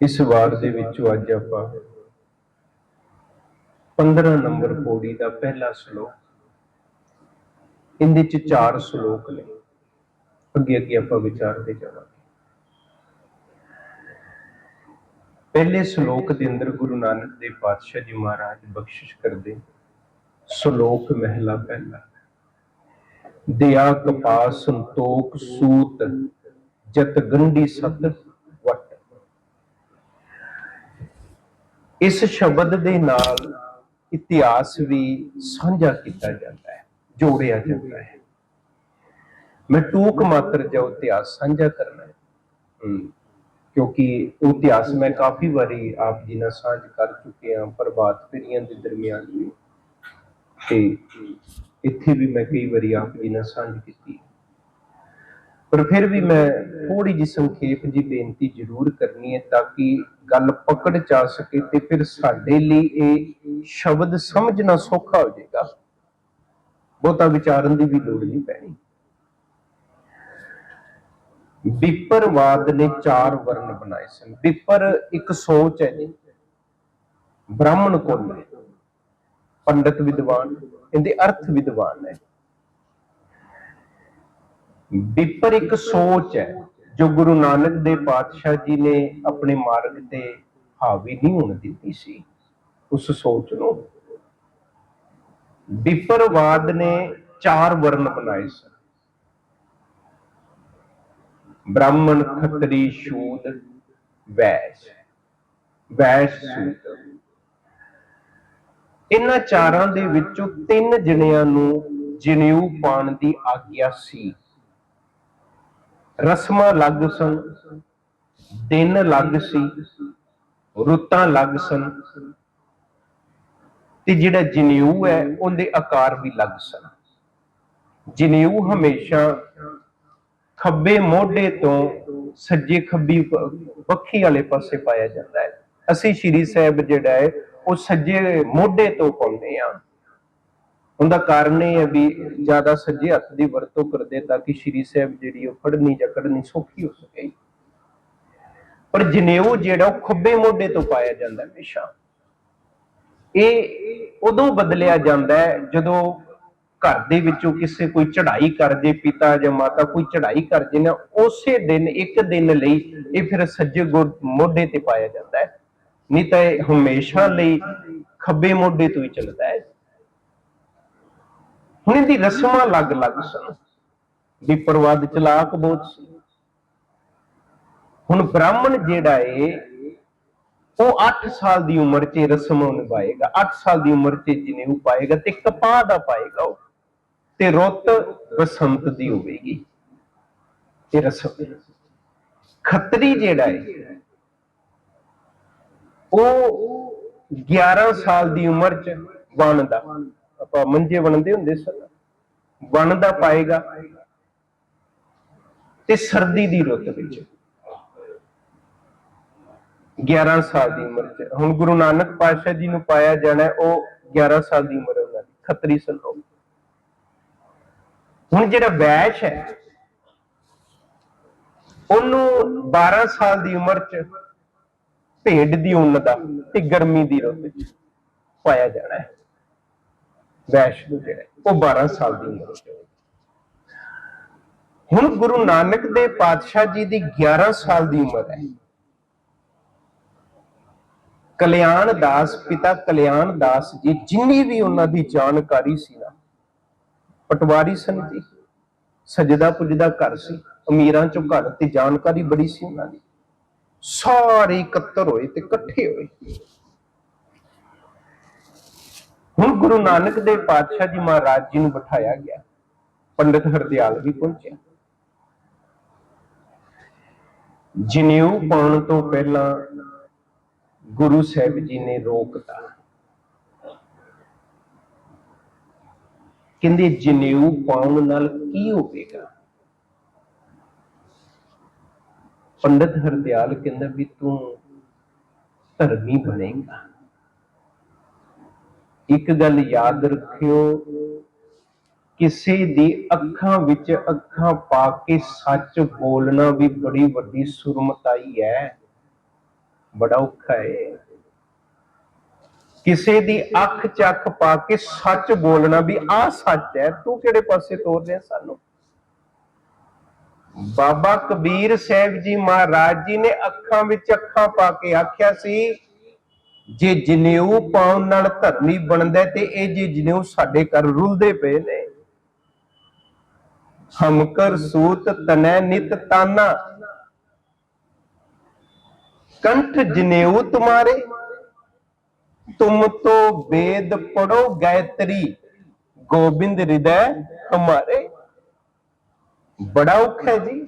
ਇਸ ਵਾਰ ਦੇ ਵਿੱਚੋਂ ਅੱਜ ਆਪਾਂ 15 ਨੰਬਰ ਪੌੜੀ ਦਾ ਪਹਿਲਾ ਸ਼ਲੋਕ, ਇਹਦੇ ਚ ਚਾਰ ਸ਼ਲੋਕ ਨੇ। ਅੱਗੇ ਅੱਗੇ ਆਪਾਂ ਵਿਚਾਰਦੇ ਜਾਵਾਂਗੇ। ਪਹਿਲੇ ਸ਼ਲੋਕ ਦੇ ਅੰਦਰ ਗੁਰੂ ਨਾਨਕ ਦੇਵ ਪਾਤਸ਼ਾਹ ਜੀ ਮਹਾਰਾਜ ਬਖਸ਼ਿਸ਼ ਕਰਦੇ, ਸ਼ਲੋਕ ਮਹਿਲਾ ਪਹਿਲਾ। ਦਿਆ ਕਪਾਸ ਸੰਤੋਖ ਸੂਤ ਜਤ ਗੰਢੀ ਸਤ ਵਟ ਇਸ ਸ਼ਬਦ ਦੇ ਨਾਲ ਇਤਿਹਾਸ ਵੀ ਸਾਂਝਾ ਕੀਤਾ ਜਾਂਦਾ ਹੈ ਜੋੜਿਆ ਜਾਂਦਾ ਹੈ। ਮੈਂ ਟੂਕ ਮਾਤਰ ਜੋ ਇਤਿਹਾਸ ਸਾਂਝਾ ਕਰਨਾ ਹੈ। ਹਮ, ਕਿਉਂਕਿ ਉਹ ਇਤਿਹਾਸ ਮੈਂ ਕਾਫੀ ਵਾਰੀ ਆਪ ਜੀ ਨਾਲ ਸਾਂਝ ਕਰ ਚੁੱਕੇ ਹਾਂ ਪ੍ਰਭਾਤ ਫੇਰੀਆਂ ਦੇ ਦਰਮਿਆਨ ਵੀ। ਤੇ ਇੱਥੇ ਵੀ ਮੈਂ ਕਈ ਵਾਰੀ ਆਪ ਜੀ ਨਾਲ ਸਾਂਝ ਕੀਤੀ। ਪਰ ਫਿਰ ਵੀ ਮੈਂ ਥੋੜੀ ਜਿਹੀ ਸੰਖੇਪ ਜੀ ਬੇਨਤੀ ਜ਼ਰੂਰ ਕਰਨੀ ਹੈ ਤਾਂ ਕਿ ਗੱਲ ਪਕੜ ਜਾ ਸਕੇ ਤੇ ਫਿਰ ਸਾਡੇ ਲਈ ਇਹ ਸ਼ਬਦ ਸਮਝਣਾ ਸੌਖਾ ਹੋ ਜਾਏਗਾ। ਬਹੁਤਾ ਵਿਚਾਰਨ ਦੀ ਵੀ ਲੋੜ ਨਹੀਂ ਪੈਣੀ। ਵਿਪਰਵਾਦ ਨੇ ਚਾਰ ਵਰਨ ਬਣਾਏ ਸਨ। ਵਿਪਰ ਇੱਕ ਸੋਚ ਹੈ ਜੀ। ਬ੍ਰਾਹਮਣ ਕੋਲ ਹੈ? ਪੰਡਤ ਵਿਦਵਾਨ। ਇਹਦੇ ਅਰਥ ਵਿਦਵਾਨ ਹੈ। ਵਿਪਰ ਇੱਕ ਸੋਚ ਹੈ, ਜੋ ਗੁਰੂ ਨਾਨਕ ਦੇਵ ਪਾਤਸ਼ਾਹ ਜੀ ਨੇ ਆਪਣੇ ਮਾਰਗ ਤੇ ਹਾਵੀ ਨਹੀਂ ਹੋਣ ਦਿੱਤੀ ਸੀ। ਉਸ ਸੋਚ ਨੂੰ ਵਿਪਰਵਾਦ ਨੇ ਚਾਰ ਵਰਨ ਬਣਾਏ ਸਨ। ਬ੍ਰਾਹਮਣ ਖੱਤਰੀ ਸ਼ੂਦ ਵੈਸ਼ ਵੈਸ਼ ਸ਼ੂਦ ਇਹਨਾਂ ਚਾਰਾਂ ਦੇ ਵਿੱਚੋਂ ਤਿੰਨ ਜਣਿਆਂ ਨੂੰ ਜਨੇਊ ਪਾਣ ਦੀ ਆਗਿਆ ਸੀ। ਰਸਮਾਂ ਲੱਗ ਸਨ, ਦਿਨ ਲੱਗ ਸੀ, ਰੁੱਤਾਂ ਲੱਗ ਸਨ ਤੇ ਜਿਹੜਾ ਜਨੇਊ ਹੈ, ਉਹਦੇ ਆਕਾਰ ਵੀ ਲੱਗ ਸਨ। ਜਨੇਊ ਹਮੇਸ਼ਾ ਖੱਬੇ ਮੋਢੇ ਤੋਂ ਸੱਜੇ ਖੱਬੀ ਪੱਖੀ ਵਾਲੇ ਪਾਸੇ ਪਾਇਆ ਜਾਂਦਾ ਹੈ। ਅਸੀਂ ਸ਼੍ਰੀ ਸਾਹਿਬ ਜਿਹੜਾ ਹੈ, ਉਹ ਸੱਜੇ ਮੋਢੇ ਤੋਂ ਪਾਉਂਦੇ ਆ ਉਹਦਾ ਕਾਰਨ ਇਹ ਹੈ ਵੀ ਜ਼ਿਆਦਾ ਸੱਜੇ ਹੱਥ ਦੀ ਵਰਤੋਂ ਕਰਦੇ ਤਾਂ ਕਿ ਸ਼੍ਰੀ ਸਾਹਿਬ ਜਿਹੜੀ ਉਹ ਫੜਨੀ ਜਾਂ ਕੱਢਣੀ ਸੌਖੀ ਹੋ ਸਕੇ। ਪਰ ਜਨੇਊ ਜਿਹੜਾ ਉਹ ਖੱਬੇ ਮੋਢੇ ਤੋਂ ਪਾਇਆ ਜਾਂਦਾ ਹੈ ਹਮੇਸ਼ਾ। ਇਹ ਉਦੋਂ ਬਦਲਿਆ ਜਾਂਦਾ ਹੈ ਜਦੋਂ ਘਰ ਦੇ ਵਿੱਚੋਂ ਕਿਸੇ ਕੋਈ ਚੜ੍ਹਾਈ ਕਰ ਜੇ, ਪਿਤਾ ਜਾਂ ਮਾਤਾ ਕੋਈ ਚੜ੍ਹਾਈ ਕਰ ਜੇ ਨਾ, ਉਸੇ ਦਿਨ, ਇੱਕ ਦਿਨ ਲਈ ਇਹ ਫਿਰ ਸੱਜੇ ਗੋ- ਮੋਢੇ ਤੇ ਪਾਇਆ ਜਾਂਦਾ ਹੈ। ਨਹੀਂ ਤਾਂ ਇਹ ਹਮੇਸ਼ਾ ਲਈ ਖੱਬੇ ਮੋਢੇ ਤੋਂ ਹੀ ਚੱਲਦਾ ਹੈ। ਹੁਣ ਇਹਦੀ ਰਸਮਾਂ ਅਲੱਗ-ਅਲੱਗ ਸਨ। ਵੀ ਪਰਵਾਦ ਚਲਾਕ ਬਹੁਤ ਸੀ। ਹੁਣ ਬ੍ਰਾਹਮਣ ਜਿਹੜਾ ਏ, ਉਹ 8 ਸਾਲ ਦੀ ਉਮਰ 'ਚ ਰਸਮ ਨਿਭਾਏਗਾ। 8 ਸਾਲ ਦੀ ਉਮਰ 'ਚ ਜਨੇਊ ਪਾਏਗਾ ਤੇ ਕਪਾਹ ਦਾ ਪਾਏਗਾ ਉਹ। ਤੇ ਰੁੱਤ ਬਸੰਤ ਦੀ ਹੋਵੇਗੀ। ਤੇ ਰਸਮ। ਖੱਤਰੀ ਜਿਹੜਾ ਹੈ ਉਹ 11 ਸਾਲ ਦੀ ਉਮਰ 'ਚ ਬਣਦਾ। ਆਪਾਂ ਮੰਜੇ ਬਣਦੇ ਹੁੰਦੇ ਸਨ। ਬਣਦਾ ਪਾਏਗਾ ਤੇ ਸਰਦੀ ਦੀ ਰੁੱਤ ਵਿੱਚ। 11 ਸਾਲ ਦੀ ਉਮਰ ਚ। ਹੁਣ ਗੁਰੂ ਨਾਨਕ ਪਾਤਸ਼ਾਹ ਜੀ ਨੂੰ ਪਾਇਆ ਜਾਣਾ ਉਹ 11 ਸਾਲ ਦੀ ਉਮਰ ਉਹਨਾਂ ਦੀ, ਖੱਤਰੀ ਸਨ ਉਹ ਹੁਣ ਜਿਹੜਾ ਵੈਸ਼ ਹੈ, ਉਹਨੂੰ 12 ਸਾਲ ਦੀ ਉਮਰ ਚ ਭੇਡ ਦੀ ਉੱਨ ਦਾ ਤੇ ਗਰਮੀ ਦੀ ਰੁੱਤ ਚ ਪਾਇਆ ਜਾਣਾ ਹੈ। ਵੈਸ਼ ਜਿਹੜਾ ਉਹ 12 ਸਾਲ ਦੀ ਉਮਰ ਚ ਹੁਣ ਗੁਰੂ ਨਾਨਕ ਦੇਵ ਪਾਤਸ਼ਾਹ ਜੀ ਦੀ 11 ਸਾਲ ਦੀ ਉਮਰ ਹੈ। ਕਲਿਆਣ ਦਾਸ, ਪਿਤਾ ਕਲਿਆਣ ਦਾਸ ਜੀ, ਜਿੰਨੀ ਵੀ ਉਹਨਾਂ ਦੀ ਜਾਣਕਾਰੀ ਸੀ ਨਾ, ਪਟਵਾਰੀ ਸਨ ਜੀ, ਸਜਦਾ ਪੁੱਜਦਾ ਘਰ ਸੀ, ਅਮੀਰਾਂ ਚੋਂ ਘਰ ਤੇ ਜਾਣਕਾਰੀ ਬੜੀ ਸੀ ਉਹਨਾਂ ਦੀ। ਸਾਰੇ ਇਕੱਤਰ ਹੋਏ ਤੇ ਇਕੱਠੇ ਹੋਏ। ਹੁਣ ਗੁਰੂ ਨਾਨਕ ਦੇਵ ਪਾਤਸ਼ਾਹ ਜੀ ਮਹਾਰਾਜ ਜੀ ਨੂੰ ਬਿਠਾਇਆ ਗਿਆ। ਪੰਡਿਤ ਹਰਦਿਆਲ ਵੀ ਪਹੁੰਚਿਆ। ਜਨੇਊ ਪਾਉਣ ਤੋਂ ਪਹਿਲਾਂ ਗੁਰੂ ਸਾਹਿਬ ਜੀ ਨੇ ਰੋਕਤਾ। ਕਹਿੰਦੇ ਜਨੇਊ ਪਾਉਣ ਨਾਲ ਕੀ ਹੋਵੇਗਾ? ਪੰਡਿਤ ਹਰਦਿਆਲ ਕਹਿੰਦਾ ਵੀ ਤੂੰ ਧਰਮੀ ਬਣੇਗਾ। ਇੱਕ ਗੱਲ ਯਾਦ ਰੱਖਿਓ, ਕਿਸੇ ਦੀ ਅੱਖਾਂ ਵਿੱਚ ਅੱਖਾਂ ਪਾ ਕੇ ਸੱਚ ਬੋਲਣਾ ਵੀ ਬੜੀ ਵੱਡੀ ਸੁਰਮਤਾਈ ਹੈ। ਬੜਾ ਔਖਾ ਹੈ। ਕਿਸੇ ਦੀ ਅੱਖ ਚ ਅੱਖ ਪਾ ਕੇ ਸੱਚ ਬੋਲਣਾ ਵੀ ਆਹ ਸੱਚ ਹੈ, ਤੂੰ ਕਿਹੜੇ ਪਾਸੇ ਤੋਰ ਰਿਹਾ ਸਾਨੂੰ? ਬਾਬਾ ਕਬੀਰ ਸਾਹਿਬ ਜੀ ਮਹਾਰਾਜ ਜੀ ਨੇ ਅੱਖਾਂ ਵਿੱਚ ਅੱਖਾਂ ਪਾ ਕੇ ਆਖਿਆ ਸੀ ਜੇ ਜਨੇਊ ਪਾਉਣ ਨਾਲ ਧਰਮੀ ਬਣਦਾ ਤੇ ਇਹ ਜੇ ਜਨੇਊ ਸਾਡੇ ਘਰ ਰੁਲਦੇ ਪਏ ਨੇ। ਹਮਕਰ ਸੂਤ ਤਨੈ ਨਿਤ ਤਾਨਾ। ਕੰਠ ਜਨੇਊ ਤੁਮਾਰੇ, ਤੁਮ ਤੋ ਵੇਦ ਪੜੋ ਗਾਇਤਰੀ, ਗੋਬਿੰਦ ਹਿਰਦੈ ਤੁਮਾਰੇ। ਬੜਾ ਹੈ ਜੀ।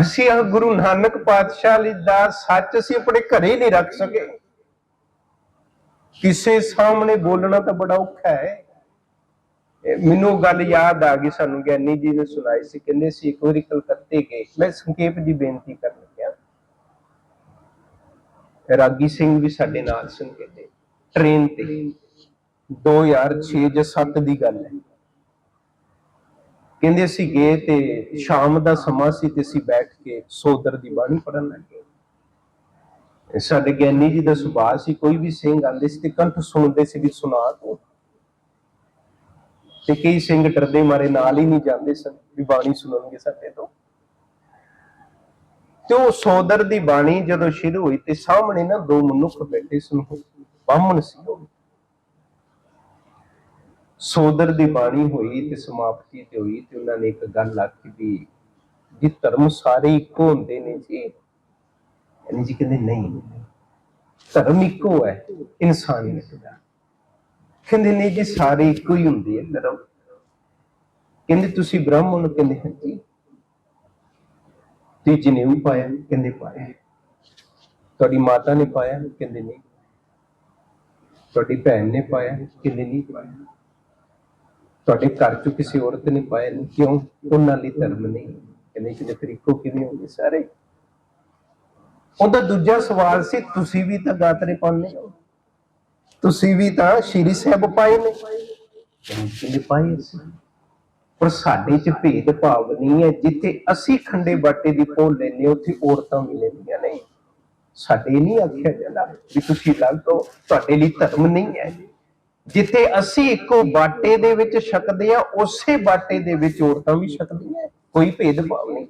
ਅਸੀਂ ਆ ਗੁਰੂ ਨਾਨਕ ਪਾਤਸ਼ਾਹ ਲਈ ਦਾ ਸੱਚ ਸੀ ਆਪਣੇ ਘਰੇ ਨਹੀਂ ਰੱਖ ਸਕੇ। ਕਿਸੇ ਸਾਹਮਣੇ ਬੋਲਣਾ ਤਾਂ ਬੜਾ ਔਖਾ ਹੈ। ਮੈਨੂੰ ਗੱਲ ਯਾਦ ਆ ਗਈ ਸਾਨੂੰ, ਗਿਆਨੀ ਜੀ ਨੇ ਸੁਣਾਈ ਸੀ, ਕਹਿੰਦੇ ਸੀ ਇੱਕ ਵਾਰੀ ਕਲਕੱਤੇ ਗਏ। ਮੈਂ ਸੰਖੇਪ ਜੀ ਬੇਨਤੀ ਕਰਨ ਲੱਗਿਆ। ਰਾਗੀ ਸਿੰਘ ਵੀ ਸਾਡੇ ਨਾਲ ਸਨ ਕਹਿੰਦੇ ਟ੍ਰੇਨ ਤੇ। 2006 ਜਾਂ 7 ਦੀ ਗੱਲ ਹੈ। ਕਹਿੰਦੇ ਅਸੀਂ ਗਏ ਤੇ ਸ਼ਾਮ ਦਾ ਸਮਾਂ ਸੀ ਤੇ ਅਸੀਂ ਬੈਠ ਕੇ ਸੋਦਰ ਦੀ ਬਾਣੀ ਪੜਨ ਲੱਗੇ। ਇਹ ਸਾਡੇ ਗਿਆਨੀ ਜੀ ਦਾ ਸੁਭਾਅ ਸੀ, ਕੋਈ ਵੀ ਸਿੰਘ ਆਂਦੇ ਸੀ ਤੇ ਕੰਠ ਸੁਣਦੇ ਸੀ ਵੀ ਸੁਣਾ ਤੂੰ। ਤੇ ਕਈ ਸਿੰਘ ਡਰਦੇ ਮਾਰੇ, ਨਾਲ ਹੀ ਨਹੀਂ ਜਾਂਦੇ ਸਨ, ਵੀ ਬਾਣੀ ਸੁਣਨਗੇ ਸਾਡੇ ਤੋਂ। ਤੇ ਉਹ ਸੋਦਰ ਦੀ ਬਾਣੀ ਜਦੋਂ ਸ਼ੁਰੂ ਹੋਈ ਤੇ ਸਾਹਮਣੇ ਨਾ ਦੋ ਮਨੁੱਖ ਬੈਠੇ ਸਨ, ਉਹ ਬਾਹਮਣ ਸੀ ਉਹ। ਸੋਦਰ ਦੀ ਬਾਣੀ ਹੋਈ ਤੇ ਸਮਾਪਤੀ ਤੇ ਹੋਈ ਤੇ ਉਹਨਾਂ ਨੇ ਇੱਕ ਗੱਲ ਆਖੀ ਵੀ ਜੀ ਧਰਮ ਸਾਰੇ ਇੱਕੋ ਹੁੰਦੇ ਨੇ ਜੀ। ਯਾਨੀ ਜੀ ਕਹਿੰਦੇ ਨਹੀਂ। ਧਰਮ ਇੱਕੋ ਹੈ ਇਨਸਾਨੀਅਤ ਦਾ ਕਹਿੰਦੇ ਨਹੀਂ ਜੀ, ਸਾਰੇ ਇੱਕੋ ਹੀ ਹੁੰਦੇ ਆ ਧਰਮ। ਕਹਿੰਦੇ ਤੁਸੀਂ ਬ੍ਰਾਹਮਣ ਕਹਿੰਦੇ ਹਾਂ ਜੀ। ਤੇ ਜਨੇਊ ਪਾਇਆ, ਕਹਿੰਦੇ ਪਾਇਆ। ਤੁਹਾਡੀ ਮਾਤਾ ਨੇ ਪਾਇਆ, ਕਹਿੰਦੇ ਨਹੀਂ। ਤੁਹਾਡੀ ਭੈਣ ਨੇ ਪਾਇਆ, ਕਹਿੰਦੇ ਨਹੀਂ ਪਾਇਆ। ਤੁਹਾਡੇ ਘਰ ਚ ਕਿਸੇ ਔਰਤ ਨੇ ਪਾਇਆ ਨਹੀਂ ਕਿਉਂ? ਉਹਨਾਂ ਲਈ ਧਰਮ ਨਹੀਂ। ਕਹਿੰਦੇ ਕਿ ਫਿਰ ਇੱਕੋ ਕਿਵੇਂ ਹੋਗੇ ਸਾਰੇ? ਉਹਦਾ ਦੂਜਾ ਸਵਾਲ ਸੀ, ਤੁਸੀਂ ਵੀ ਤਾਂ ਗਾਤਰੇ ਪਾਉਂਦੇ ਹੋ। ਤੁਸੀਂ ਵੀ ਤਾਂ ਸ਼੍ਰੀ ਸਾਹਿਬ ਪਾਏ ਨੇ। ਕਹਿੰਦੇ ਪਾਏ ਸੀ ਪਰ ਸਾਡੇ ਚ ਭੇਦ ਭਾਵ ਨਹੀਂ ਹੈ, ਜਿੱਥੇ ਅਸੀਂ ਖੰਡੇ ਬਾਟੇ ਦੀ ਪੋਲ ਲੈਨੇ ਉੱਥੇ ਔਰਤਾਂ ਵੀ ਲੈਂਦੀਆਂ ਨੇ। ਸਾਡੇ ਨਹੀਂ ਆਖਿਆ ਜਾਂਦਾ ਵੀ ਤੁਸੀਂ ਲੱਗ ਹੋ, ਤੁਹਾਡੇ ਲਈ ਧਰਮ ਨਹੀਂ ਹੈ। ਜਿੱਥੇ ਅਸੀਂ ਇੱਕੋ ਬਾਟੇ ਦੇ ਵਿੱਚ ਛਕਦੇ ਆ ਉਸੇ ਬਾਟੇ ਦੇ ਵਿੱਚ ਔਰਤਾਂ ਵੀ ਛਕਦੀਆਂ। ਕੋਈ ਭੇਦ ਭਾਵ ਨਹੀਂ।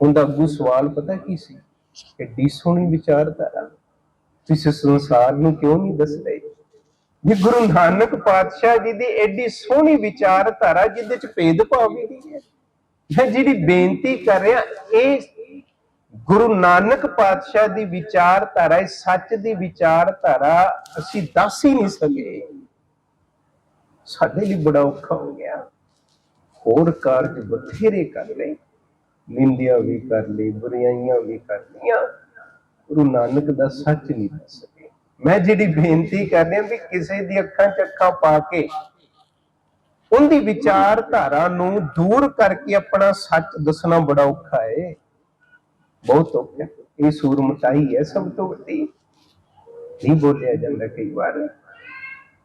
ਉਹਦਾ ਅੱਗੂ ਸਵਾਲ ਪਤਾ ਕੀ ਸੀ? ਐਡੀ ਸੋਹਣੀ ਵਿਚਾਰਧਾਰਾ। ਤੁਸੀਂ ਸੰਸਾਰ ਨੂੰ ਕਿਉਂ ਨਹੀਂ ਦੱਸ ਰਹੇ ਜੇ ਗੁਰੂ ਨਾਨਕ ਪਾਤਸ਼ਾਹ ਜੀ ਦੀ ਐਡੀ ਸੋਹਣੀ ਵਿਚਾਰਧਾਰਾ ਜਿਹਦੇ ਚ ਭੇਦ ਭਾਵ ਹੀ ਨਹੀਂ ਹੈ, ਮੈਂ ਜਿਹੜੀ ਬੇਨਤੀ ਕਰ ਰਿਹਾ, ਇਹ ਗੁਰੂ ਨਾਨਕ ਪਾਤਸ਼ਾਹ ਦੀ ਵਿਚਾਰਧਾਰਾ ਇਸ ਸੱਚ ਦੀ ਵਿਚਾਰਧਾਰਾ ਅਸੀਂ ਦੱਸ ਹੀ ਨਹੀਂ ਸਕੇ। ਸਾਡੇ ਲਈ ਬੜਾ ਔਖਾ ਹੋ ਗਿਆ। ਹੋਰ ਕਾਰਜ ਬਥੇਰੇ ਕਰ ਲਏ। ਨਿੰਦਿਆ ਵੀ ਕਰ ਲਈ, ਬੁਰਾਈਆਂ ਵੀ ਕਰ ਲਈਆਂ। ਗੁਰੂ ਨਾਨਕ ਦਾ ਸੱਚ ਨਹੀਂ ਦੱਸ ਸਕੇ। ਮੈਂ ਜਿਹੜੀ ਬੇਨਤੀ ਕਰ ਰਿਹਾ ਵੀ ਕਿਸੇ ਦੀ ਅੱਖਾਂ 'ਚ ਅੱਖਾਂ ਪਾ ਕੇ ਉਹਦੀ ਵਿਚਾਰਧਾਰਾ ਨੂੰ ਦੂਰ ਕਰਕੇ ਆਪਣਾ ਸੱਚ ਦੱਸਣਾ ਬੜਾ ਔਖਾ ਹੈ ਬਹੁਤ ਔਖਾ ਇਹ ਸੂਰਮਟਾਈ ਹੈ ਸਭ ਤੋਂ ਵੱਡੀ। ਨਹੀਂ ਬੋਲਿਆ ਜਾਂਦਾ ਕਈ ਵਾਰ।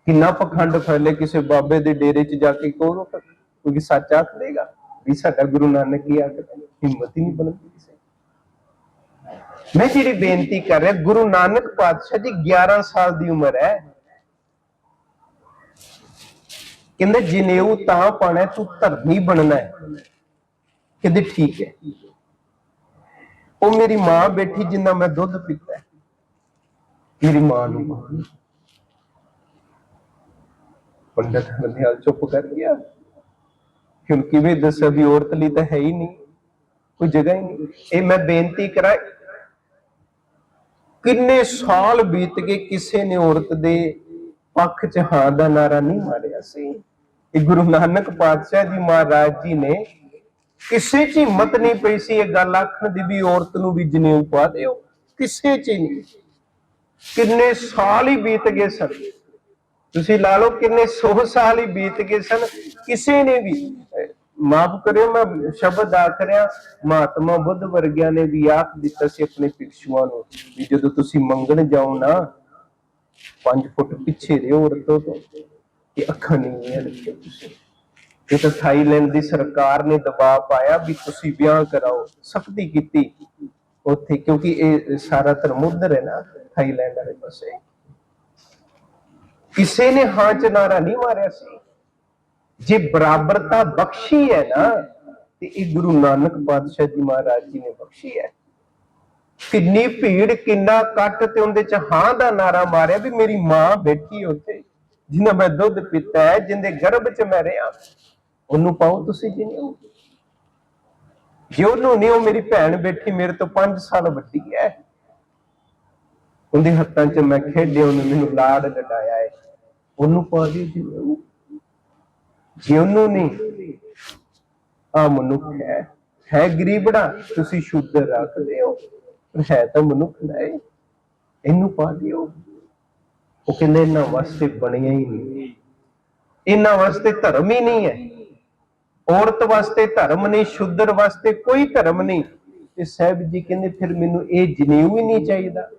ਕਿੰਨਾ ਪਖੰਡ ਫੈਲੇ ਕਿਸੇ ਬਾਬੇ ਦੇ ਡੇਰੇ 'ਚ ਜਾ ਕੇ ਕੋਲ ਕੋਈ ਸੱਚ ਆਖ ਦੇਗਾ? ਵੀ ਸਾਡਾ ਗੁਰੂ ਨਾਨਕ ਹੀ ਆਖਦਾ ਹਿੰਮਤ ਹੀ ਨਹੀਂ ਬਣਦੀ ਕਿਸੇ ਮੈਂ ਜਿਹੜੀ ਬੇਨਤੀ ਕਰ ਰਿਹਾ ਗੁਰੂ ਨਾਨਕ ਪਾਤਸ਼ਾਹ ਜੀ 11 ਸਾਲ ਦੀ ਉਮਰ ਹੈ। ਕਹਿੰਦੇ ਜਨੇਊ ਤਾਂ ਪਾਣਾ ਤੂੰ ਧਰਮੀ ਬਣਨਾ ਹੈ। ਕਹਿੰਦੇ ਠੀਕ ਹੈ। ਉਹ ਮੇਰੀ ਮਾਂ ਬੈਠੀ ਜਿੰਨਾ ਮੈਂ ਦੁੱਧ ਪੀਤਾ ਹੈ, ਮੇਰੀ ਮਾਂ ਨੂੰ ਪਾਉਣਾ। ਪੰਡਤ ਹਰਦਿਆਲ ਚੁੱਪ ਕਰ ਗਿਆ। ਕਿਉਂ ਕਿਵੇਂ ਦੱਸਿਆ ਵੀ ਔਰਤ ਲਈ ਤਾਂ ਹੈ ਹੀ ਨਹੀਂ। ਕੋਈ ਜਗ੍ਹਾ ਹੀ ਨਹੀਂ। ਇਹ ਮੈਂ ਬੇਨਤੀ ਕਰਾਂ, ਕਿੰਨੇ ਸਾਲ ਬੀਤ ਗਏ ਕਿਸੇ ਨੇ ਔਰਤ ਦੇ ਪੱਖ 'ਚ ਹਾਂ ਦਾ ਨਾਰਾ ਨਹੀਂ ਮਾਰਿਆ ਸੀ? ਇਹ ਗੁਰੂ ਨਾਨਕ ਪਾਤਸ਼ਾਹ ਜੀ ਮਹਾਰਾਜ ਜੀ ਨੇ ਕਿਸੇ 'ਚ ਹਿੰਮਤ ਨਹੀਂ ਪਈ ਸੀ ਇਹ ਗੱਲ ਆਖਣ ਦੀ ਵੀ ਔਰਤ ਨੂੰ ਵੀ ਜਨੇਊ ਪਾ ਦਿਓ। ਕਿਸੇ 'ਚ ਹੀ ਨਹੀਂ। ਕਿੰਨੇ ਸਾਲ ਹੀ ਬੀਤ ਗਏ ਸਨ। ਤੁਸੀਂ ਲਾ ਲਓ ਕਿੰਨੇ 100 ਸਾਲ ਹੀ ਬੀਤ ਗਏ ਸਨ। ਕਿਸੇ ਨੇ ਵੀ ਮਾਫ ਕਰਿਓ ਮੈਂ ਸ਼ਬਦ ਆਖ ਰਿਹਾ ਮਹਾਤਮਾ ਬੁੱਧ ਵਰਗਿਆਂ ਨੇ ਵੀ ਆਖ ਦਿੱਤਾ ਸੀ ਆਪਣੇ ਭਿਕਸ਼ੂਆਂ ਨੂੰ ਵੀ ਜਦੋਂ ਤੁਸੀਂ ਮੰਗਣ ਜਾਓ ਨਾ 5 ਫੁੱਟ ਪਿੱਛੇ ਰਹੋ ਔਰਤੋਂ ਤੋਂ ਕਿ ਅੱਖਾਂ ਨਹੀਂ ਰੱਖਿਓ ਤੁਸੀਂ ਇਹ ਤਾਂ ਥਾਈਲੈਂਡ ਦੀ ਸਰਕਾਰ ਨੇ ਦਬਾਅ ਪਾਇਆ ਵੀ ਤੁਸੀਂ ਵਿਆਹ ਕਰਾਓ ਸਖਤੀ ਕੀਤੀ ਉੱਥੇ ਕਿਉਂਕਿ ਇਹ ਸਾਰਾ ਧਰਮ ਉਧਰ ਹੈ ਨਾ ਥਾਈਲੈਂਡ ਵਾਲੇ ਪਾਸੇ ਕਿਸੇ ਨੇ ਹਾਂ ਚ ਨਾਰਾ ਨਹੀਂ ਮਾਰਿਆ ਸੀ ਜੇ ਬਰਾਬਰਤਾ ਬਖਸ਼ੀ ਹੈ ਨਾ, ਤੇ ਇਹ ਗੁਰੂ ਨਾਨਕ ਪਾਤਸ਼ਾਹ ਜੀ ਮਹਾਰਾਜ ਜੀ ਨੇ ਬਖਸ਼ੀ ਹੈ। ਕਿੰਨੀ ਭੀੜ, ਕਿੰਨਾ ਇਕੱਠ ਤੇ ਉਹਦੇ ਚ ਹਾਂ ਦਾ ਨਾਰਾ ਮਾਰਿਆ ਵੀ ਮੇਰੀ ਮਾਂ ਬੈਠੀ ਉੱਥੇ, ਜਿਹਨਾਂ ਮੈਂ ਦੁੱਧ ਪੀਤਾ ਹੈ ਜਿੰਦੇ ਗਰਭ ਚ ਮੈਂ ਰਿਹਾ। ਉਹਨੂੰ ਪਾਓ ਤੁਸੀਂ ਜਿਹਨੂੰ ਜੇ ਉਹਨੂੰ ਨਹੀਂ ਉਹ ਮੇਰੀ ਭੈਣ ਬੈਠੀ, ਮੇਰੇ ਤੋਂ 5 ਸਾਲ ਵੱਡੀ ਹੈ। ਉਹਦੇ ਹੱਥਾਂ 'ਚ ਮੈਂ ਖੇਡਿਆ, ਉਹਨੇ ਮੈਨੂੰ ਲਾੜ ਲਡਾਇਆ ਹੈ। ਉਹਨੂੰ ਪਾ ਦਿਓ ਜਿਹਨੂੰ ਜੇ ਉਹਨੂੰ ਨਹੀਂ। ਆ ਮਨੁੱਖ ਹੈ। ਹੈ ਗਰੀਬੜਾ ਤੁਸੀਂ ਸ਼ੁੱਧ ਰੱਖਦੇ ਹੋ। ਪਰ ਹੈ ਤਾਂ ਮਨੁੱਖ ਨਾ ਇਹਨੂੰ ਪਾ ਦਿਓ। ਉਹ ਕਹਿੰਦੇ ਇਹਨਾਂ ਵਾਸਤੇ ਬਣਿਆ ਹੀ ਨਹੀਂ। ਇਹਨਾਂ ਵਾਸਤੇ ਧਰਮ ਹੀ ਨਹੀਂ ਹੈ। ਔਰਤ ਵਾਸਤੇ ਧਰਮ ਨਹੀਂ ਸ਼ੁੱਧਰ ਵਾਸਤੇ ਕੋਈ ਧਰਮ ਨਹੀਂ। ਤੇ ਸਾਹਿਬ ਜੀ ਕਹਿੰਦੇ ਫਿਰ ਮੈਨੂੰ ਇਹ ਜਨੇਊ ਹੀ ਨਹੀਂ ਚਾਹੀਦਾ।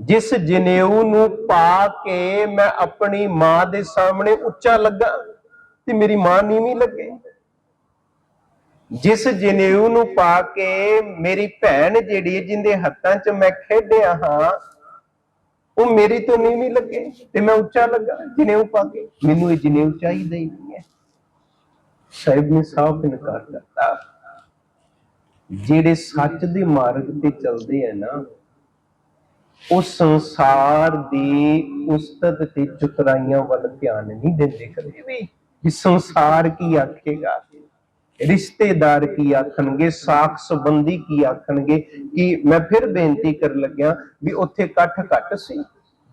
ਜਿਸ ਜਨੇਊ ਨੂੰ ਪਾ ਕੇ ਮੈਂ ਆਪਣੀ ਮਾਂ ਦੇ ਸਾਹਮਣੇ ਉੱਚਾ ਲੱਗਾ। ਤੇ ਮੇਰੀ ਮਾਂ ਨੀਵੀਂ ਲੱਗੇ। ਜਿਸ ਜਨੇਊ ਨੂੰ ਪਾ ਕੇ ਮੇਰੀ ਭੈਣ ਜਿਹੜੀ ਹੈ, ਜਿੰਦੇ ਹੱਥਾਂ 'ਚ ਮੈਂ ਖੇਡਿਆ ਹਾਂ, ਉਹ ਮੇਰੀ ਤੋਂ ਨੀਵੀਂ ਲੱਗੇ ਤੇ ਮੈਂ ਉੱਚਾ ਲੱਗਾ, ਜਨੇਊ ਪਾ ਕੇ। ਮੈਨੂੰ ਇਹ ਜਨੇਊ ਚਾਹੀਦਾ ਹੀ ਨਹੀਂ ਹੈ। ਸਾਹਿਬ ਨੇ ਸਾਫ਼ ਇਨਕਾਰ ਕਰਤਾ। ਜਿਹੜੇ ਸੱਚ ਦੇ ਮਾਰਗ ਤੇ ਚੱਲਦੇ ਆ ਨਾ, ਉਹ ਸੰਸਾਰ ਦੀ ਉਸਤਤ ਤੇ ਚੁਤਰਾਈਆਂ ਵੱਲ ਧਿਆਨ ਨਹੀਂ ਦਿੰਦੇ ਕਦੇ ਵੀ। ਕਿ ਸੰਸਾਰ ਕੀ ਆਖੇਗਾ? ਰਿਸ਼ਤੇਦਾਰ ਕੀ ਆਖਣਗੇ? ਸਾਖ ਸੰਬੰਧੀ ਕੀ ਆਖਣਗੇ? ਕਿ ਮੈਂ ਫਿਰ ਬੇਨਤੀ ਕਰਨ ਲੱਗਿਆ ਵੀ ਉੱਥੇ ਇਕੱਠ ਘੱਟ ਸੀ।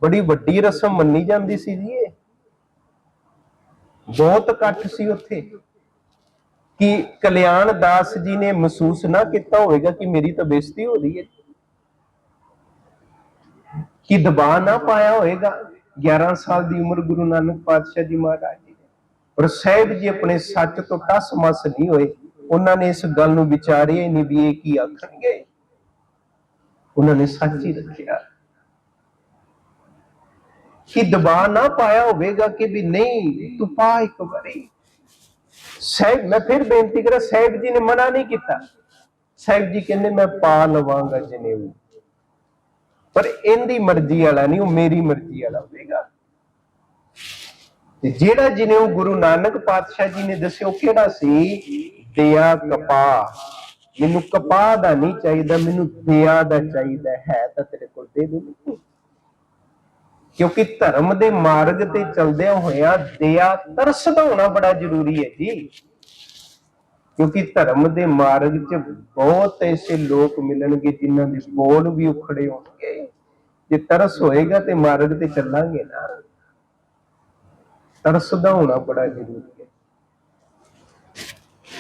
ਬੜੀ ਵੱਡੀ ਰਸਮ ਮੰਨੀ ਜਾਂਦੀ ਸੀ ਜੀ ਇਹ। ਬਹੁਤ ਇਕੱਠ ਸੀ ਉੱਥੇ। ਕਿ ਕਲਿਆਣ ਦਾਸ ਜੀ ਨੇ ਮਹਿਸੂਸ ਨਾ ਕੀਤਾ ਹੋਵੇਗਾ ਕਿ ਮੇਰੀ ਤਾਂ ਬੇਇੱਜ਼ਤੀ ਹੋ ਰਹੀ ਹੈ। ਕਿ ਦਬਾਅ ਨਾ ਪਾਇਆ ਹੋਵੇਗਾ। 11 ਸਾਲ ਦੀ ਉਮਰ ਗੁਰੂ ਨਾਨਕ ਪਾਤਸ਼ਾਹ ਜੀ ਮਹਾਰਾਜ ਪਰ ਸਾਹਿਬ ਜੀ ਆਪਣੇ ਸੱਚ ਤੋਂ ਟਸ ਮਸ ਨਹੀਂ ਹੋਏ, ਉਹਨਾਂ ਨੇ ਇਸ ਗੱਲ ਨੂੰ ਵਿਚਾਰਿਆ ਹੀ ਨਹੀਂ ਵੀ ਇਹ ਕੀ ਆਖਣਗੇ। ਉਹਨਾਂ ਨੇ ਸੱਚ ਹੀ ਰੱਖਿਆ। ਕਿ ਦਬਾਅ ਨਾ ਪਾਇਆ ਹੋਵੇਗਾ ਕਿ ਵੀ ਨਹੀਂ, ਤੂੰ ਪਾ ਇੱਕ ਵਾਰੀ। ਸਾਹਿਬ, ਮੈਂ ਫਿਰ ਬੇਨਤੀ ਕਰਾਂ, ਸਾਹਿਬ ਜੀ ਨੇ ਮਨਾ ਨਹੀਂ ਕੀਤਾ। ਸਾਹਿਬ ਜੀ ਕਹਿੰਦੇ, ਮੈਂ ਪਾ ਲਵਾਂਗਾ ਜਨੇਊ। ਪਰ ਇਹਦੀ ਮਰਜ਼ੀ ਵਾਲਾ ਨਹੀਂ, ਉਹ ਮੇਰੀ ਮਰਜ਼ੀ ਵਾਲਾ ਹੋਵੇਗਾ। ਤੇ ਜਿਹੜਾ ਜਨੇਊ ਗੁਰੂ ਨਾਨਕ ਪਾਤਸ਼ਾਹ ਜੀ ਨੇ ਦੱਸਿਆ, ਉਹ ਕਿਹੜਾ ਸੀ? ਦਿਆ ਕਪਾ ਮੈਨੂੰ ਕਪਾਹ ਦਾ ਨਹੀਂ ਚਾਹੀਦਾ, ਮੈਨੂੰ ਦਿਆ ਦਾ ਚਾਹੀਦਾ ਹੈ ਤਾਂ ਤੇਰੇ ਕੋਲ ਦੇ ਦੇ ਕਿਉਂਕਿ ਧਰਮ ਦੇ ਮਾਰਗ ਤੇ ਚਲਦਿਆਂ ਹੋਇਆਂ ਦਇਆ ਤਰਸ ਦਾ ਹੋਣਾ ਬੜਾ ਜ਼ਰੂਰੀ ਹੈ ਜੀ। ਕਿਉਂਕਿ ਧਰਮ ਦੇ ਮਾਰਗ 'ਚ ਬਹੁਤ ਐਸੇ ਲੋਕ ਮਿਲਣਗੇ ਜਿਨ੍ਹਾਂ ਦੇ ਬੋਲ ਵੀ ਉਖੜੇ ਹੋਣਗੇ। ਜੇ ਤਰਸ ਹੋਏਗਾ ਤੇ ਮਾਰਗ ਤੇ ਚੱਲਾਂਗੇ ਨਾ। ਤਰਸ ਦਾ ਹੋਣਾ ਬੜਾ ਜ਼ਰੂਰੀ ਹੈ।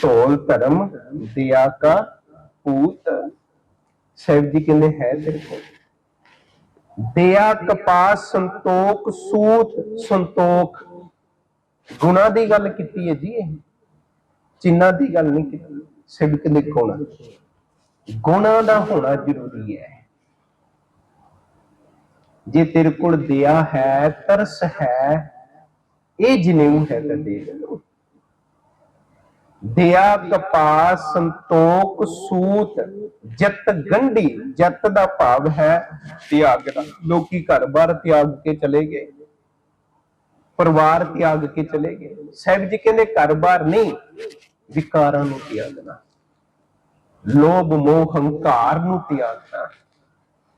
ਢੋਲ ਧਰਮ ਦਿਆ ਕਾ ਪੂਤ ਸਾਹਿਬ ਜੀ ਕਹਿੰਦੇ ਹੈ ਤੇਰੇ ਕੋਲ ਦਇਆ ਕਪਾਸ ਸੰਤੋਖ ਸੂਤ ਸੰਤੋਖ। ਗੁਣਾ ਦੀ ਗੱਲ ਕੀਤੀ ਹੈ ਜੀ ਇਹ। ਚਿੰਨਾ ਦੀ ਗੱਲ ਨਹੀਂ ਕੀਤੀ। ਸਿਰ ਕਹਿੰਦੇ ਗੁਣਾ। ਗੁਣਾ ਦਾ ਹੋਣਾ ਜ਼ਰੂਰੀ ਹੈ। ਜੇ ਤੇਰੇ ਕੋਲ ਦਇਆ ਹੈ, ਤਰਸ ਹੈ ਇਹ ਜਨੇਊ ਹੈ ਤਾਂ ਦੇ ਕਪਾਸ ਸੰਤੋਖ ਸੂਤ, ਜਤ ਗੰਢੀ, ਜਤ ਦਾ ਭਾਵ ਹੈ ਤਿਆਗ ਦਾ। ਲੋਕੀ ਘਰ-ਬਾਰ ਤਿਆਗ ਕੇ ਚਲੇ ਗਏ। ਪਰਿਵਾਰ ਤਿਆਗ ਕੇ ਚਲੇ ਗਏ। ਸਾਹਿਬ ਜੀ ਕਹਿੰਦੇ ਘਰ-ਬਾਰ ਨਹੀਂ, ਵਿਕਾਰਾਂ ਨੂੰ ਤਿਆਗਣਾ। ਲੋਭ, ਮੋਹ, ਹੰਕਾਰ ਨੂੰ ਤਿਆਗਣਾ।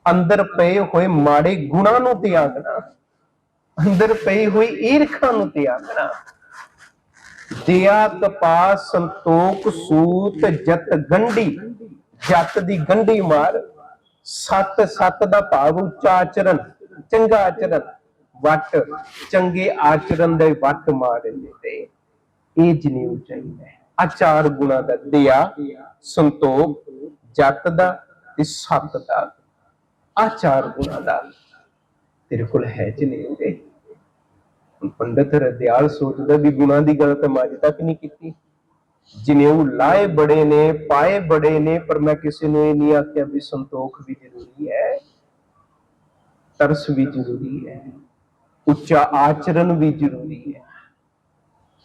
ਅੰਦਰ ਪਏ ਹੋਏ ਮਾੜੇ ਗੁਣਾਂ ਨੂੰ ਤਿਆਗਣਾ। ਅੰਦਰ ਪਈ ਹੋਈ ਈਰਖਾ ਨੂੰ ਤਿਆਗਣਾ ਦਿਆ ਕਪਾਸ ਸੰਤੋਖ ਸੂਤ ਜਤ ਗੰਢੀ, ਜਤ ਦੀ ਗੰਢੀ ਮਾਰ, ਸਤ ਸਤ ਦਾ ਭਾਵ ਉੱਚਾ ਆਚਰਨ ਚੰਗਾ ਆਚਰਨ ਵਟ, ਚੰਗੇ ਆਚਰਨ ਦੇ ਵਟ ਮਾਰਨੇ ਤੇ ਇਹ ਜਨੇਊ ਚਾਹੀਦਾ ਹੈ ਆ ਚਾਰ ਗੁਣਾ ਦਾ ਦਿਆ, ਸੰਤੋਖ, ਜਤ ਦਾ ਤੇ ਸਤ ਦਾ ਆ ਚਾਰ ਗੁਣਾ ਦਾ। ਤੇਰੇ ਕੋਲ ਹੈ ਜਨੇਊ ਦੇ ਪੰਡਤ ਰਦਿਆਲ ਸੋਚਦਾ ਵੀ ਗੁਣਾ ਦੀ ਗੱਲ ਤਾਂ ਮੈਂ ਅੱਜ ਤੱਕ ਨਹੀਂ ਕੀਤੀ। ਜਨੇਊ ਲਾਏ ਬੜੇ ਨੇ, ਪਾਏ ਬੜੇ ਨੇ, ਪਰ ਮੈਂ ਕਿਸੇ ਨੂੰ ਇਹ ਨਹੀਂ ਆਖਿਆ ਵੀ ਸੰਤੋਖ ਵੀ ਜ਼ਰੂਰੀ ਹੈ, ਤਰਸ ਵੀ ਜ਼ਰੂਰੀ ਹੈ, ਉੱਚਾ ਆਚਰਣ ਵੀ ਜ਼ਰੂਰੀ ਹੈ,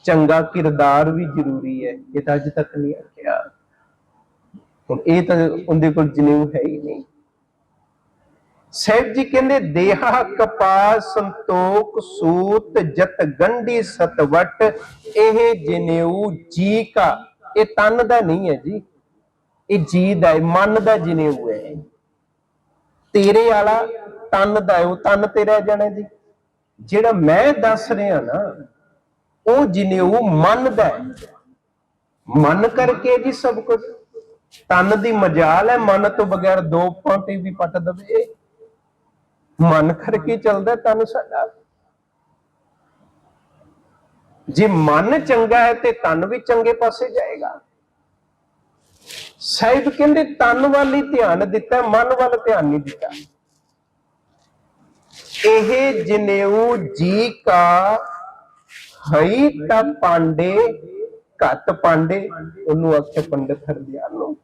ਚੰਗਾ ਕਿਰਦਾਰ ਵੀ ਜ਼ਰੂਰੀ ਹੈ, ਇਹ ਤਾਂ ਅੱਜ ਤੱਕ ਨਹੀਂ ਆਖਿਆ। ਹੁਣ ਇਹ ਤਾਂ ਉਹਦੇ ਕੋਲ ਜਨੇਊ ਹੈ ਹੀ ਨਹੀਂ। ਸਾਹਿਬ ਜੀ ਕਹਿੰਦੇ, ਦੇਹਾ ਕਪਾਸ ਸੰਤੋਖ, ਸੂਤ, ਜਤ, ਗੰਢੀ, ਸਤਵਟ, ਇਹ ਜਨੇਊ ਜੀ ਕਾ। ਇਹ ਤਨ ਦਾ ਨਹੀਂ ਹੈ ਜੀ, ਇਹ ਜੀ ਦਾ ਹੈ ਮਨ ਦਾ ਜਨੇਊ ਹੈ। ਤੇਰੇ ਵਾਲਾ ਤਨ ਦਾ ਉਹ ਤਨ ਤੇ ਰਹਿ ਜਾਣਾ ਜੀ। ਜਿਹੜਾ ਮੈਂ ਦੱਸ ਰਿਹਾ ਨਾ, ਉਹ ਜਨੇਊ ਮਨ ਦਾ ਮਨ ਕਰਕੇ ਜੀ ਸਭ ਕੁਝ। ਤਨ ਦੀ ਮਜਾਲ ਹੈ, ਮਨ ਤੋਂ ਬਗੈਰ ਦੋ ਪਾਂਟੇ ਵੀ ਪੱਟ ਦਵੇ। ਮਨ ਕਰਕੇ ਚੱਲਦਾ ਤਨ ਸਾਡਾ। ਜੇ ਮਨ ਚੰਗਾ ਹੈ ਤੇ ਤਨ ਵੀ ਚੰਗੇ ਪਾਸੇ ਜਾਏਗਾ। ਸਾਹਿਬ ਕਹਿੰਦੇ, ਤਨ ਵੱਲ ਹੀ ਧਿਆਨ ਦਿੱਤਾ, ਮਨ ਵੱਲ ਧਿਆਨ ਨਹੀਂ ਦਿੱਤਾ। ਇਹ ਜਨੇਊ ਜੀ ਕਾ ਹਈ ਤਾਂ ਪਾਂਡੇ ਘੱਟ ਪਾਂਡੇ, ਉਹਨੂੰ ਆਖਿਆ ਪੰਡਤ ਹਰਦਿਆਲ ਨੂੰ।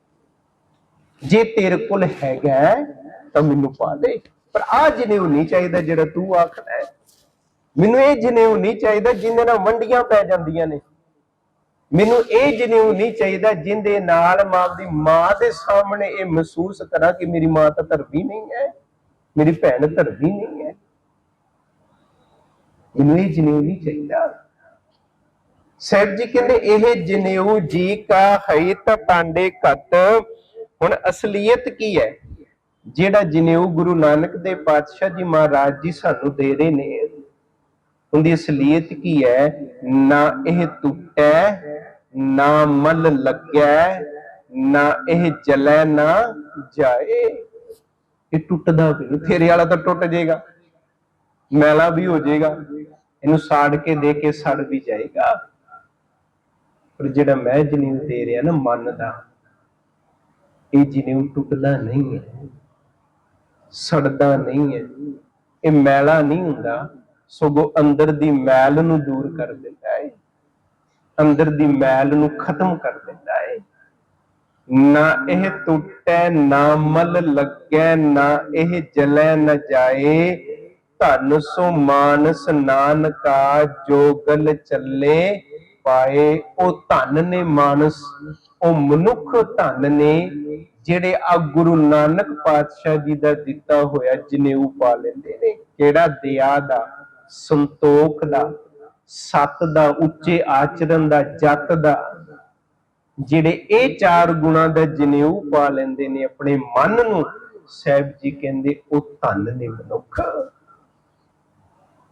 ਜੇ ਤੇਰੇ ਕੋਲ ਹੈਗਾ ਤਾਂ ਮੈਨੂੰ ਪਾ ਦੇ। ਪਰ ਆ ਜਨੇਊ ਨਹੀਂ ਚਾਹੀਦਾ ਜਿਹੜਾ ਤੂੰ ਆਖਦਾ ਹੈ, ਮੈਨੂੰ ਇਹ ਜਨੇਊ ਨਹੀਂ ਚਾਹੀਦਾ ਜਿੰਦੇ ਨਾਲ ਵੰਡੀਆਂ ਪੈ ਜਾਂਦੀਆਂ ਨੇ। ਮੈਨੂੰ ਇਹ ਜਨੇਊ ਨਹੀਂ ਚਾਹੀਦਾ ਜਿੰਦੇ ਨਾਲ ਮਾਂ ਦੀ ਮਾਂ ਦੇ ਸਾਹਮਣੇ ਇਹ ਮਹਿਸੂਸ ਕਰਾਂ ਕਿ ਮੇਰੀ ਮਾਂ ਤਾਂ ਧਰਮੀ ਨਹੀਂ ਹੈ, ਮੇਰੀ ਭੈਣ ਧਰਮੀ ਨਹੀਂ ਹੈ। ਮੈਨੂੰ ਇਹ ਜਨੇਊ ਨਹੀਂ ਚਾਹੀਦਾ। ਸਾਹਿਬ ਜੀ ਕਹਿੰਦੇ, ਇਹ ਜਨੇਊ ਜੀ ਕਾ ਹਿਤ ਪਾਂਡੇ ਘਟ, ਹੁਣ ਅਸਲੀਅਤ ਕੀ ਹੈ? ਜਿਹੜਾ ਜਨੇਊ ਗੁਰੂ ਨਾਨਕ ਦੇ ਪਾਤਸ਼ਾਹ ਜੀ ਮਹਾਰਾਜ ਜੀ ਸਾਨੂੰ ਦੇ ਰਹੇ ਨੇ, ਉਹਦੀ ਅਸਲੀਅਤ ਕੀ ਹੈ? ਨਾ ਇਹ ਟੁੱਟੈ, ਨਾ ਮਲ ਲੱਗੈ, ਨਾ ਇਹ ਜਲੈ ਨਾ ਜਾਏ। ਇਹ ਟੁੱਟਦਾ ਵੀ ਨਹੀਂ ਵਾਲਾ ਤਾਂ ਟੁੱਟ ਜਾਏਗਾ, ਮੈਲਾ ਵੀ ਹੋ ਜਾਏਗਾ, ਇਹਨੂੰ ਸਾੜ ਕੇ ਦੇ ਕੇ ਸੜ ਵੀ ਜਾਏਗਾ। ਪਰ ਜਿਹੜਾ ਮੈਂ ਜਨੀਉ ਦੇ ਰਿਹਾ ਨਾ ਮਨ ਦਾ ਇਹ ਜਨੀਉ ਟੁੱਟਦਾ ਨਹੀਂ ਹੈ। ਸੜਦਾ ਨਹੀਂ ਹੈ ਇਹ ਮੈਲਾ ਨਹੀਂ ਹੁੰਦਾ। ਸਗੋਂ ਅੰਦਰ ਦੀ ਮੈਲ ਨੂੰ ਦੂਰ ਕਰ ਦਿੰਦਾ ਹੈ। ਅੰਦਰ ਦੀ ਮੈਲ ਨੂੰ ਖਤਮ ਕਰ ਦਿੰਦਾ ਹੈ। ਨਾ ਇਹ ਟੁੱਟੈ, ਨਾ ਮਲ ਲੱਗੈ, ਨਾ ਇਹ ਜਲੈ, ਨ ਜਾਏ। ਧਨ ਸੋ ਮਾਨਸ ਨਾਨਕਾ ਜੋਗਲ ਚੱਲੇ ਪਾਏ। ਉਹ ਧਨ ਨੇ ਮਾਨਸ, ਉਹ ਮਨੁੱਖ ਧਨ ਨੇ। ਜਿਹੜੇ ਆ ਗੁਰੂ ਨਾਨਕ ਪਾਤਸ਼ਾਹ ਜੀ ਦਾ ਦਿੱਤਾ ਹੋਇਆ ਜਨੇਊ ਪਾ ਲੈਂਦੇ ਨੇ, ਕਿਹੜਾ ਦਇਆ ਦਾ, ਸੰਤੋਖ ਦਾ, ਸਤ ਦਾ, ਉੱਚੇ ਆਚਰਨ ਦਾ, ਜਤ ਦਾ, ਜਿਹੜੇ ਇਹ ਚਾਰ ਗੁਣਾ ਦਾ ਜਨੇਊ ਪਾ ਲੈਂਦੇ ਨੇ ਆਪਣੇ ਮਨ ਨੂੰ, ਸਾਹਿਬ ਜੀ ਕਹਿੰਦੇ ਉਹ ਧਨ ਨੇ ਮਨੁੱਖ।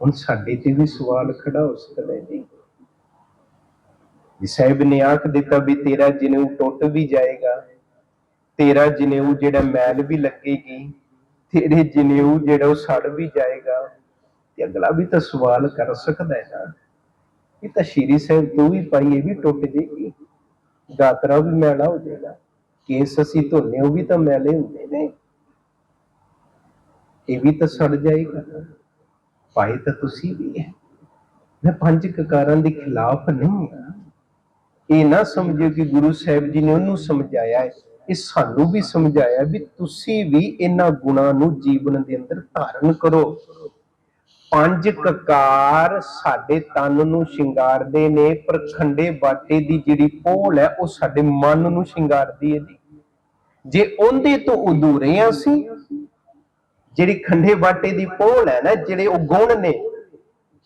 ਹੁਣ ਸਾਡੇ ਤੇ ਵੀ ਸਵਾਲ ਖੜਾ ਹੋ ਸਕਦਾ ਜੀ। ਜੀ ਸਾਹਿਬ ਨੇ ਆਖ ਦਿੱਤਾ ਵੀ ਤੇਰਾ ਜਨੇਊ ਟੁੱਟ ਵੀ ਜਾਏਗਾ। ਤੇਰਾ ਜਨੇਊ ਜਿਹੜਾ ਮੈਲ ਵੀ ਲੱਗੇਗੀ, ਤੇਰੇ ਜਨੇਊ ਜਿਹੜਾ ਉਹ ਸੜ ਵੀ ਜਾਏਗਾ, ਤੇ ਅਗਲਾ ਵੀ ਤਾਂ ਸਵਾਲ ਕਰ ਸਕਦਾ ਹੈ ਨਾ। ਇਹ ਤਾਂ ਸ਼੍ਰੀ ਸਾਹਿਬ ਤੂੰ ਵੀ ਪਾਈ ਇਹ ਵੀ ਟੁੱਟ ਜੇਗੀ। ਗਾਤਰਾ ਵੀ ਮੈਲਾ ਹੋ ਜਾਏਗਾ। ਕੇਸ ਅਸੀਂ ਧੋਨੇ, ਉਹ ਵੀ ਤਾਂ ਮੈਲੇ ਹੁੰਦੇ ਨੇ। ਇਹ ਵੀ ਤਾਂ ਸੜ ਜਾਏਗਾ ਭਾਈ ਤਾਂ ਤੁਸੀਂ ਵੀ ਹੈ। ਮੈਂ ਪੰਜ ਕਕਾਰਾਂ ਦੇ ਖਿਲਾਫ ਨਹੀਂ ਹਾਂ। ਇਹ ਨਾ ਸਮਝਿਓ ਕਿ ਗੁਰੂ ਸਾਹਿਬ ਜੀ ਨੇ ਉਹਨੂੰ ਸਮਝਾਇਆ ਹੈ। ਇਹ ਸਾਨੂੰ ਵੀ ਸਮਝਾਇਆ ਵੀ ਤੁਸੀਂ ਵੀ ਇਹਨਾਂ ਗੁਣਾਂ ਨੂੰ ਜੀਵਨ ਦੇ ਅੰਦਰ ਧਾਰਨ ਕਰੋ। ਪੰਜ ਕਕਾਰ ਸਾਡੇ ਤਨ ਨੂੰ ਸ਼ਿੰਗਾਰਦੇ ਨੇ, ਪਰ ਖੰਡੇ ਬਾਟੇ ਦੀ ਜਿਹੜੀ ਪੋਲ ਹੈ, ਉਹ ਸਾਡੇ ਮਨ ਨੂੰ ਸ਼ਿੰਗਾਰਦੀ ਹੈ ਜੀ। ਜੇ ਉਹਦੇ ਤੋਂ ਅਧੂਰੇ ਹਾਂ ਅਸੀਂ, ਜਿਹੜੀ ਖੰਡੇ ਬਾਟੇ ਦੀ ਪੋਲ ਹੈ ਨਾ, ਜਿਹੜੇ ਉਹ ਗੁਣ ਨੇ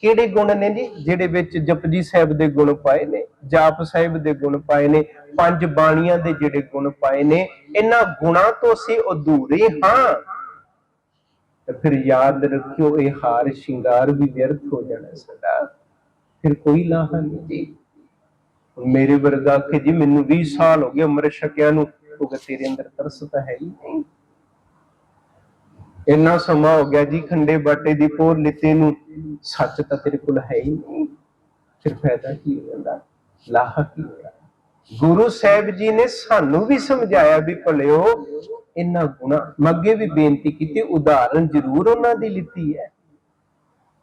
ਕਿਹੜੇ ਗੁਣ ਨੇ ਜੀ? ਜਿਹੜੇ ਵਿੱਚ ਜਪਜੀ ਸਾਹਿਬ ਦੇ ਗੁਣ ਪਾਏ ਨੇ, ਜਾਪ ਸਾਹਿਬ ਦੇ ਗੁਣ ਪਾਏ ਨੇ, ਪੰਜ ਬਾਣੀਆਂ ਦੇ ਜਿਹੜੇ ਗੁਣ ਪਾਏ ਨੇ, ਇਹਨਾਂ ਗੁਣਾਂ ਤੋਂ ਅਸੀਂ ਅਧੂਰੇ ਹਾਂ। ਤੇ ਫਿਰ ਯਾਦ ਰੱਖਿਓ, ਇਹ ਹਾਰ ਸ਼ਿੰਗਾਰ ਵੀ ਵਿਅਰਥ ਹੋ ਜਾਣਾ ਸਾਡਾ। ਫਿਰ ਕੋਈ ਲਾਹਾ ਨਹੀਂ ਜੀ। ਮੇਰੇ ਵਰਗਾ ਕਿ ਜੀ, ਮੈਨੂੰ 20 ਸਾਲ ਹੋ ਗਏ ਉਮਰ ਛਕਿਆ ਨੂੰ ਕਿਉਂਕਿ ਤੇਰੇ ਅੰਦਰ ਤਰਸ ਤਾਂ ਹੈ ਹੀ ਨਹੀਂ। ਇੰਨਾ ਸਮਾਂ ਹੋ ਗਿਆ ਜੀ ਖੰਡੇ ਬਾਟੇ ਦੀ ਪੋਰ ਲਿੱਤੇ ਨੂੰ। ਸੱਚ ਤਾਂ ਤੇਰੇ ਕੋਲ ਹੈ ਹੀ ਨਹੀਂ। ਫਿਰ ਫਾਇਦਾ ਕੀ ਹੋ ਲਾਹਾ ਕੀ ਹੋਇਆ ਗੁਰੂ ਸਾਹਿਬ ਜੀ ਨੇ ਸਾਨੂੰ ਵੀ ਸਮਝਾਇਆ ਵੀ ਭਲਿਓ ਇਹਨਾਂ ਗੁਣਾ। ਮੈਂ ਅੱਗੇ ਵੀ ਬੇਨਤੀ ਕੀਤੀ ਉਦਾਹਰਨ ਜ਼ਰੂਰ ਉਹਨਾਂ ਦੀ ਲਿੱਤੀ ਹੈ।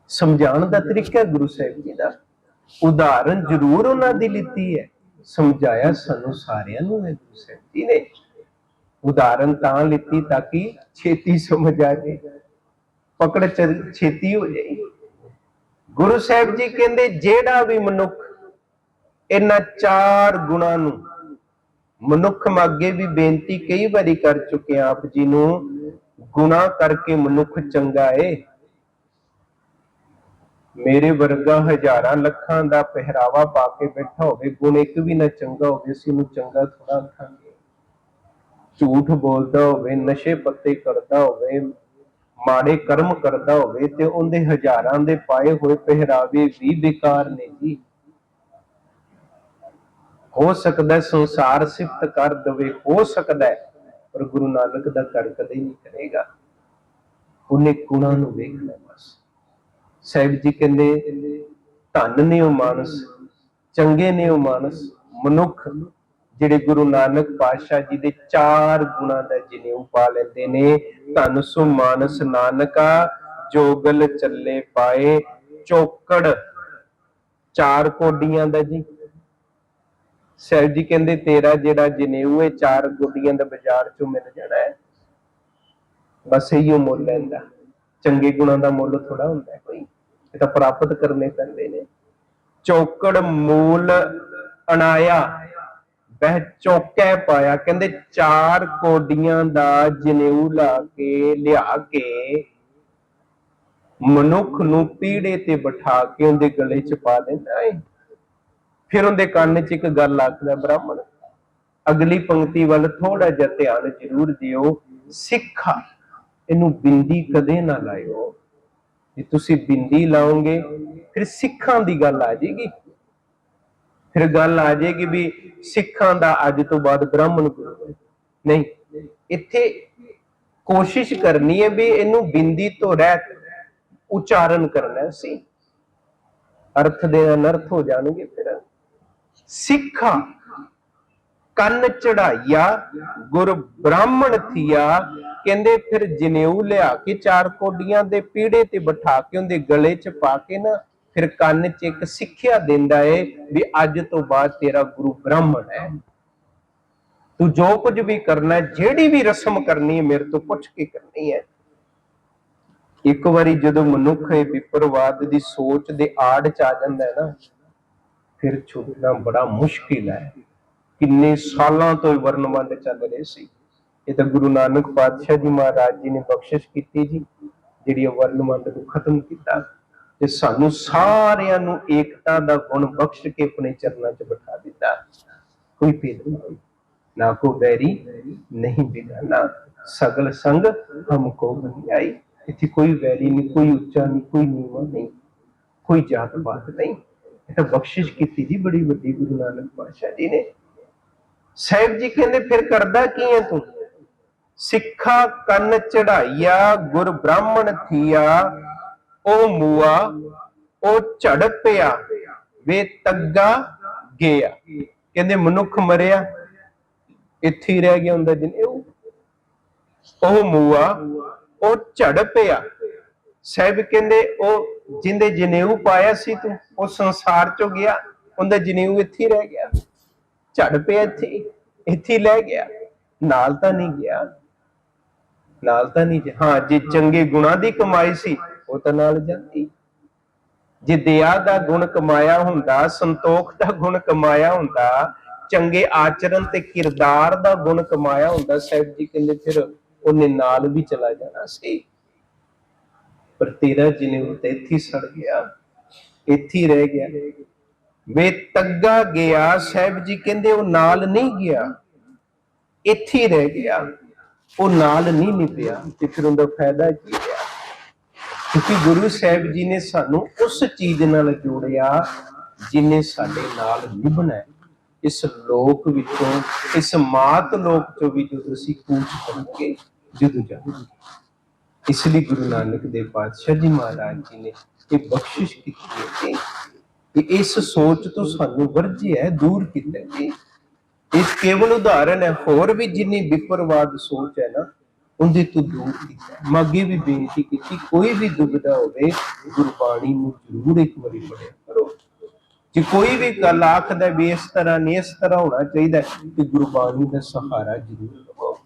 ਸਮਝਾਉਣ ਦਾ ਤਰੀਕਾ ਗੁਰੂ ਸਾਹਿਬ ਜੀ ਦਾ। ਉਦਾਹਰਨ ਜ਼ਰੂਰ ਉਹਨਾਂ ਦੀ ਲਿੱਤੀ ਹੈ। ਸਮਝਾਇਆ ਸਾਨੂੰ ਸਾਰਿਆਂ ਨੂੰ ਹੈ ਗੁਰੂ ਸਾਹਿਬ ਜੀ ਨੇ। ਉਦਾਹਰਨ ਤਾਂ ਲਿੱਤੀ ਤਾਂ ਕਿ ਛੇਤੀ ਸਮਝ ਆ ਜਾਏ। ਪਕੜ ਛੇਤੀ ਹੋ ਜਾਏ। ਗੁਰੂ ਸਾਹਿਬ ਜੀ ਕਹਿੰਦੇ, ਜਿਹੜਾ ਵੀ ਮਨੁੱਖ ਇਹਨਾਂ ਚਾਰ ਗੁਣਾਂ ਨੂੰ ਮਨੁੱਖ ਮੈਂ ਵੀ ਬੇਨਤੀ ਕਈ ਵਾਰੀ ਕਰ ਚੁੱਕੇ ਆਪ ਜੀ ਨੂੰ ਗੁਨਾਹ ਕਰਕੇ ਮਨੁੱਖ ਚੰਗਾ ਏ। ਮੇਰੇ ਵਰਗਾ ਹਜ਼ਾਰਾਂ ਲੱਖਾਂ ਦਾ ਪਹਿਰਾਵਾ ਪਾ ਕੇ ਬੈਠਾ ਹੋਵੇ, ਗੁਣ ਇੱਕ ਵੀ ਨਾ ਚੰਗਾ ਹੋਵੇ, ਅਸੀਂ ਉਹਨੂੰ ਚੰਗਾ ਥੋੜਾ ਆਖਾਂਗੇ। ਝੂਠ ਬੋਲਦਾ ਹੋਵੇ, ਨਸ਼ੇ ਪੱਤੇ ਕਰਦਾ ਹੋਵੇ, ਮਾੜੇ ਕਰਮ ਕਰਦਾ ਹੋਵੇ ਤੇ ਉਹਦੇ ਹਜ਼ਾਰਾਂ ਦੇ ਪਾਏ ਹੋਏ ਪਹਿਰਾਵੇ ਵੀ ਬੇਕਾਰ ਨੇ ਜੀ। ਹੋ ਸਕਦਾ ਸੰਸਾਰ ਸਿਫਤ ਕਰ ਦਵੇ, ਹੋ ਸਕਦਾ ਪਰ ਗੁਰੂ ਨਾਨਕ ਦਾ ਕਰ ਕਦੇ ਨਹੀਂ ਕਰੇਗਾ। ਉਹਨੇ ਗੁਣਾਂ ਨੂੰ ਵੇਖਣਾ ਬਸ। ਸਾਹਿਬ ਜੀ ਕਹਿੰਦੇ, ਧੰਨ ਨੇ ਉਹ ਮਾਨਸ, ਚੰਗੇ ਨੇ ਉਹ ਮਾਨਸ, ਮਨੁੱਖ ਜਿਹੜੇ ਗੁਰੂ ਨਾਨਕ ਪਾਤਸ਼ਾਹ ਜੀ ਦੇ ਚਾਰ ਗੁਣਾਂ ਦਾ ਜਨੇਊ ਪਾ ਲੈਂਦੇ ਨੇ, ਧੰਨ ਸੁ ਮਾਨਸ ਨਾਨਕਾ, ਜੋਗਲ ਚੱਲੇ ਪਾਏ, ਚੌਕੜ ਚਾਰ ਕੋਡੀਆਂ ਦਾ ਜੀ। ਸਾਹਿਬ ਜੀ ਕਹਿੰਦੇ, ਤੇਰਾ ਜਿਹੜਾ ਜਨੇਊ ਹੈ, ਚਾਰ ਕੋਡੀਆਂ ਦਾ ਬਾਜ਼ਾਰ ਚੋਂ ਮਿਲ ਜਾਣਾ ਹੈ। ਬਸ ਇਹੀ ਮੁੱਲ ਲੈਂਦਾ ਚੰਗੇ ਗੁਣਾਂ ਦਾ ਮੁੱਲ ਥੋੜਾ ਹੁੰਦਾ ਕੋਈ। ਇਹ ਤਾਂ ਪ੍ਰਾਪਤ ਕਰਨੇ ਪੈਂਦੇ ਨੇ। ਚੌਕੜ ਮੂਲ ਅਨਾਇਆ। ਬਹਿ ਚੌਕੈ ਪਾਇਆ, ਕਹਿੰਦੇ ਚਾਰ ਕੋਡੀਆਂ ਦਾ ਜਨੇਊ ਲਾ ਕੇ ਲਿਆ ਕੇ ਮਨੁੱਖ ਨੂੰ ਪੀੜੇ ਤੇ ਬਿਠਾ ਕੇ ਉਹਦੇ ਗਲੇ 'ਚ ਪਾ ਦਿੰਦਾ ਏ। ਫਿਰ ਉਹਦੇ ਕੰਨ 'ਚ ਇੱਕ ਗੱਲ ਆਖਦਾ, ਬ੍ਰਾਹਮਣ, ਅਗਲੀ ਪੰਕਤੀ ਵੱਲ ਥੋੜਾ ਜਿਹਾ ਧਿਆਨ ਜ਼ਰੂਰ ਦਿਓ। ਸਿੱਖਾ, ਇਹਨੂੰ ਬਿੰਦੀ ਕਦੇ ਨਾ ਲਾਇਓ। ਜੇ ਤੁਸੀਂ ਬਿੰਦੀ ਲਾਓਗੇ, ਫਿਰ ਸਿੱਖਾਂ ਦੀ ਗੱਲ ਆ ਜਾਏਗੀ। ਫਿਰ ਗੱਲ ਆ ਜਾਏਗੀ ਵੀ ਸਿੱਖਾਂ ਦਾ ਅੱਜ ਤੋਂ ਬਾਅਦ ਬ੍ਰਾਹਮਣ ਨਹੀਂ। ਇੱਥੇ ਕੋਸ਼ਿਸ਼ ਕਰਨੀ ਹੈ ਵੀ ਇਹਨੂੰ ਬਿੰਦੀ ਤੋਂ ਰਹਿਤ ਉਚਾਰਨ ਕਰਨਾ ਸੀ। ਅਰਥ ਦੇ ਅਨਰਥ ਹੋ ਜਾਣਗੇ ਫਿਰ। ਸਿੱਖਾਂ ਕੰਨ ਚੜਾਈਆ, ਗੁਰ ਬ੍ਰਾਹਮਣ ਥੀਆ, ਕਹਿੰਦੇ ਫਿਰ ਜਨੇਊ ਲਿਆ ਕੇ ਚਾਰ ਕੋਡੀਆਂ ਦੇ ਪੀੜੇ ਤੇ ਬਿਠਾ ਕੇ ਉਹਦੇ ਗਲੇ 'ਚ ਪਾ ਕੇ ਨਾ ਫਿਰ ਕੰਨ 'ਚ ਇੱਕ ਸਿੱਖਿਆ ਦਿੰਦਾ ਏ ਵੀ ਅੱਜ ਤੋਂ ਬਾਅਦ ਤੇਰਾ ਗੁਰੂ ਬ੍ਰਾਹਮਣ ਹੈ। ਤੂੰ ਜੋ ਕੁਝ ਵੀ ਕਰਨਾ ਹੈ, ਜਿਹੜੀ ਵੀ ਰਸਮ ਕਰਨੀ ਹੈ, ਮੇਰੇ ਤੋਂ ਪੁੱਛ ਕੇ ਕਰਨੀ ਹੈ। ਇੱਕ ਵਾਰੀ ਜਦੋਂ ਮਨੁੱਖ ਇਹ ਵਿਪਰਵਾਦ ਦੀ ਸੋਚ ਦੇ ਆੜ ਚ ਆ ਜਾਂਦਾ ਹੈ ਨਾ, ਫਿਰ ਛੁੱਟਣਾ ਬੜਾ ਮੁਸ਼ਕਿਲ ਹੈ। ਕਿੰਨੇ ਸਾਲਾਂ ਤੋਂ ਇਹ ਵਰਨਵੰਡ ਚੱਲ ਰਹੇ ਸੀ। ਇਹ ਤਾਂ ਗੁਰੂ ਨਾਨਕ ਪਾਤਸ਼ਾਹ ਜੀ ਮਹਾਰਾਜ ਜੀ ਨੇ ਬਖਸ਼ਿਸ਼ ਕੀਤੀ ਜੀ, ਜਿਹੜੀ ਇਹ ਵਰਨਵੰਡ ਨੂੰ ਖਤਮ ਕੀਤਾ। ਤੇ ਸਾਨੂੰ ਸਾਰਿਆਂ ਨੂੰ ਏਕਤਾ ਦਾ ਗੁਣ ਬਖਸ਼ ਕੇ ਆਪਣੇ ਚਰਨਾਂ 'ਚ ਬਿਠਾ ਦਿੱਤਾ। ਕੋਈ ਭੇਦ ਨਹੀਂ ਨਾ ਕੋ ਬੈਰੀ ਨਹੀਂ ਬਿਗਾਨਾ ਸਗਲ ਸੰਗ ਹਮਕੋ ਬਨਿਆਈ। ਇੱਥੇ ਕੋਈ ਵੈਰੀ ਨਹੀਂ, ਕੋਈ ਉੱਚਾ ਨਹੀਂ, ਕੋਈ ਨੀਵਾਂ ਨਹੀਂ, ਕੋਈ ਜਾਤ ਪਾਤ ਨਹੀਂ। ਇਹ ਤਾਂ ਬਖਸ਼ਿਸ਼ ਕੀਤੀ ਜੀ ਬੜੀ ਵੱਡੀ ਗੁਰੂ ਨਾਨਕ ਪਾਤਸ਼ਾਹ ਜੀ ਨੇ। ਸਾਹਿਬ ਜੀ ਕਹਿੰਦੇ, ਫਿਰ ਕਰਦਾ ਕੀ ਹੈ ਤੂੰ? ਸਿੱਖਾ ਕੰਨ ਚੜਾਈਆ, ਗੁਰ ਬ੍ਰਾਹਮਣ ਥੀਆ ਉਹ ਮੂਆ, ਉਹ ਝੜ ਪਿਆ, ਵੇ ਤੱਗਾ ਗਿਆ। ਕਹਿੰਦੇ, ਮਨੁੱਖ ਮਰਿਆ, ਇੱਥੇ ਹੀ ਰਹਿ ਗਿਆ ਹੁੰਦਾ ਜਿਨੇ ਉਹ। ਉਹ ਮੂਆ, ਉਹ ਝੜ ਪਿਆ। ਕਹਿੰਦੇ, ਉਹ ਜਿੰਦੇ ਜਨੇਊ ਪਾਇਆ ਸੀ ਤੂੰ, ਉਹ ਸੰਸਾਰ ਚੋਂ ਗਿਆ, ਉਹਦਾ ਜਨੇਊ ਇੱਥੇ ਹੀ ਰਹਿ ਗਿਆ। ਝੜ ਪਿਆ ਇੱਥੇ ਇੱਥੇ ਲੈ ਗਿਆ। ਨਾਲ ਤਾਂ ਨਹੀਂ ਗਿਆ, ਨਾਲ ਤਾਂ ਨਹੀਂ ਗਿਆ। ਹਾਂ, ਜੇ ਚੰਗੇ ਗੁਣਾਂ ਦੀ ਕਮਾਈ ਸੀ ਉਹ ਤਾਂ ਨਾਲ ਜਾਂਦੀ। ਜੇ ਦਇਆ ਦਾ ਗੁਣ ਕਮਾਇਆ ਹੁੰਦਾ, ਸੰਤੋਖ ਦਾ ਗੁਣ ਕਮਾਇਆ ਹੁੰਦਾ, ਚੰਗੇ ਆਚਰਣ ਤੇ ਕਿਰਦਾਰ ਦਾ ਗੁਣ ਕਮਾਇਆ ਹੁੰਦਾ, ਸਾਹਿਬ ਜੀ ਕਹਿੰਦੇ ਫਿਰ ਉਹਨੇ ਨਾਲ ਵੀ ਚਲਾ ਜਾਣਾ ਸੀ। ਪਰ ਤੇਰਾ ਜਿਹਨੇ ਉੱਤੇ ਇੱਥੇ ਸੜ ਗਿਆ, ਇੱਥੇ ਰਹਿ ਗਿਆ। ਵੇ ਤੱਗਾ ਗਿਆ, ਸਾਹਿਬ ਜੀ ਕਹਿੰਦੇ ਉਹ ਨਾਲ ਨਹੀਂ ਗਿਆ, ਇੱਥੇ ਰਹਿ ਗਿਆ। ਉਹ ਨਾਲ ਨਹੀਂ ਨਿਭਿਆ ਤੇ ਫਿਰ ਉਹਦਾ ਫਾਇਦਾ ਕੀ ਹੋਇਆ ਕਿਉਂਕਿ ਗੁਰੂ ਸਾਹਿਬ ਜੀ ਨੇ ਸਾਨੂੰ ਉਸ ਚੀਜ਼ ਨਾਲ ਜੋੜਿਆ ਜਿਨੇ ਸਾਡੇ ਨਾਲ ਨਿਭਣਾ ਹੈ। ਇਸ ਲੋਕ ਵਿੱਚੋਂ ਇਸ ਮਾਤ ਲੋਕ ਤੋਂ ਵੀ ਜਦੋਂ ਅਸੀਂ ਕੂਚ ਕਰਕੇ ਜਦੋਂ ਜਾਵਾਂਗੇ ਇਸ ਲਈ ਗੁਰੂ ਨਾਨਕ ਦੇਵ ਪਾਤਸ਼ਾਹ ਜੀ ਮਹਾਰਾਜ ਜੀ ਨੇ ਇਹ ਬਖਸ਼ਿਸ਼ ਕੀਤੀ ਹੈ ਕਿ ਇਸ ਸੋਚ ਤੋਂ ਸਾਨੂੰ ਵਰਜਿਆ ਹੈ, ਦੂਰ ਕੀਤਾ ਹੈ ਇਹ ਕੇਵਲ ਉਦਾਹਰਨ ਹੈ ਹੋਰ ਵੀ ਜਿੰਨੀ ਵਿਪਰਵਾਦ ਸੋਚ ਹੈ ਨਾ ਉਹਦੇ ਤੋਂ ਦੂਰ ਕੀਤਾ ਹੈ। ਵੀ ਬੇਨਤੀ ਕੀਤੀ ਕੋਈ ਵੀ ਦੁਬਿਧਾ ਹੋਵੇ ਗੁਰਬਾਣੀ ਨੂੰ ਜ਼ਰੂਰ ਇੱਕ ਵਾਰੀ ਪੜਿਆ ਕਰੋ। ਜੇ ਕੋਈ ਵੀ ਗੱਲ ਆਖਦਾ ਵੀ ਇਸ ਤਰ੍ਹਾਂ ਨਹੀਂ ਇਸ ਤਰ੍ਹਾਂ ਹੋਣਾ ਚਾਹੀਦਾ ਹੈ, ਗੁਰਬਾਣੀ ਦਾ ਸਹਾਰਾ ਜ਼ਰੂਰ ਲਵੋ।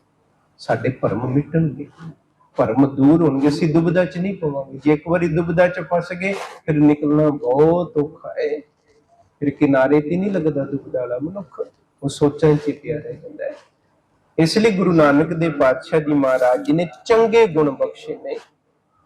ਸਾਡੇ ਭਰਮ ਮਿਟਣਗੇ। ਭਰਮ ਦੂਰ ਹੋਣਗੇ। ਅਸੀਂ ਦੁਬਿਧਾ ਚ ਨਹੀਂ ਪਵਾਂਗੇ। ਜੇ ਇੱਕ ਵਾਰੀ ਦੁਬਿਧਾ ਚ ਫਸ ਗਏ ਫਿਰ ਨਿਕਲਣਾ ਬਹੁਤ ਔਖਾ ਹੈ। ਫਿਰ ਕਿਨਾਰੇ ਤੇ ਨਹੀਂ ਲੱਗਦਾ ਦੁਬਿਧਾ ਵਾਲਾ ਮਨੁੱਖ। ਉਹ ਸੋਚਾਂ 'ਚ ਪਿਆ ਰਹਿ ਜਾਂਦਾ ਹੈ। ਇਸ ਲਈ ਗੁਰੂ ਨਾਨਕ ਦੇ ਪਾਤਸ਼ਾਹ ਜੀ ਮਹਾਰਾਜ ਜੀ ਨੇ ਚੰਗੇ ਗੁਣ ਬਖਸ਼ੇ ਨੇ,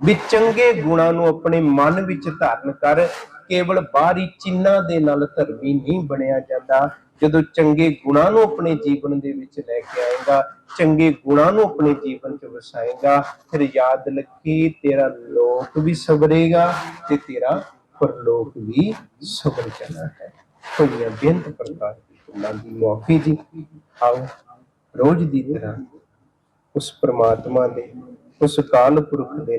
ਵੀ ਚੰਗੇ ਗੁਣਾਂ ਨੂੰ ਆਪਣੇ ਮਨ ਵਿੱਚ ਧਾਰਨ ਕਰ ਕੇਵਲ ਬਾਹਰੀ ਚਿੰਨ੍ਹਾਂ ਦੇ ਨਾਲ ਧਰਮੀ ਨਹੀਂ ਬਣਿਆ ਜਾਂਦਾ। ਜਦੋਂ ਚੰਗੇ ਗੁਣਾਂ ਨੂੰ ਆਪਣੇ ਜੀਵਨ ਦੇ ਵਿੱਚ ਲੈ ਕੇ ਆਏਗਾ, ਚੰਗੇ ਗੁਣਾਂ ਨੂੰ ਆਪਣੇ ਜੀਵਨ 'ਚ ਵਸਾਏਗਾ, ਫਿਰ ਯਾਦ ਲੱਗੀ ਤੇਰਾ ਲੋਕ ਵੀ ਸਵਰੇਗਾ ਤੇ ਤੇਰਾ ਪਰਲੋਕ ਵੀ ਸਵਰ ਜਾਣਾ ਹੈ। ਹੋਈਆਂ ਬੇਅੰਤ ਪ੍ਰਕਾਰ ਦੀ ਗੱਲਾਂ ਦੀ ਮੁਆਫੀ ਜੀ। ਆਓ। ਰੋਜ਼ ਦੀ ਤਰ੍ਹਾਂ ਉਸ ਪ੍ਰਮਾਤਮਾ ਦੇ ਉਸ ਕਾਲ ਪੁਰਖ ਦੇ